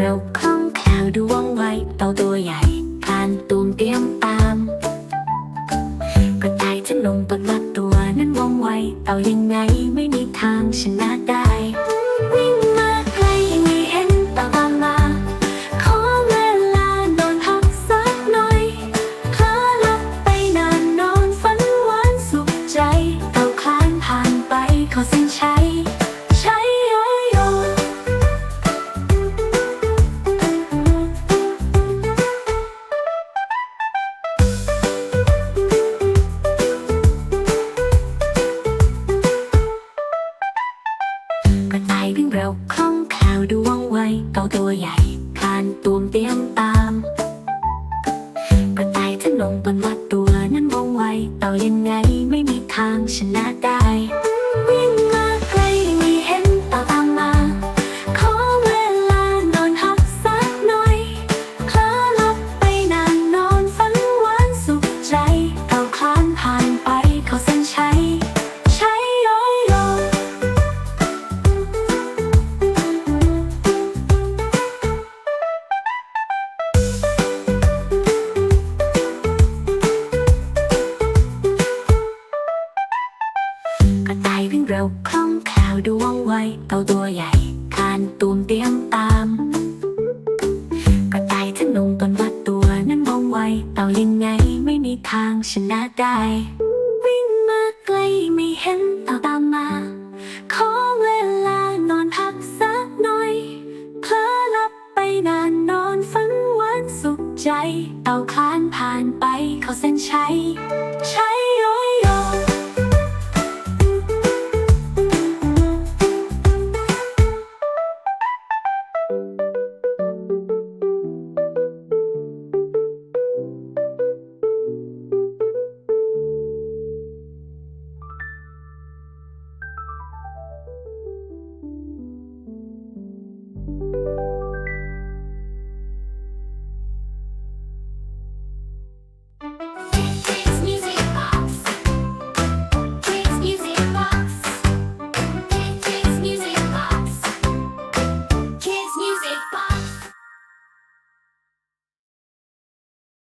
เร็วคล่องแคล่วดวงไวเต่าตัวใหญ่ผ่านตูมเตรียมตามกระต่ายจนลงปนมาตัวนั้นวงไวเต่ายังไงไม่มีทางชนะได้ วิ่งเร็วคล่องแคล่วดูว่องไวเต่าตัวใหญ่คานตูมเตียมตามกระต่ายทั้งลงบนวัดตัวนั้นว่องไวเต่ายังไงไม่มีทางชนะได้ กระต่ายวิ่งเร็วคล่องแคล่วดูว่องไวเต่าตัวใหญ่คานตูมเตียมตาม กระต่ายทั้งลงตนวัดตัวนั้นว่องไวเต่ายังไงไม่มีทางชนะได้ วิ่งมาไกลไม่เห็นเต่าตามมาขอเวลานอนพักสักหน่อยเพลอหลับไปนานนอนฝันหวานสุขใจ เต่าคลานผ่านไปเขาเส้นชัยใช้โย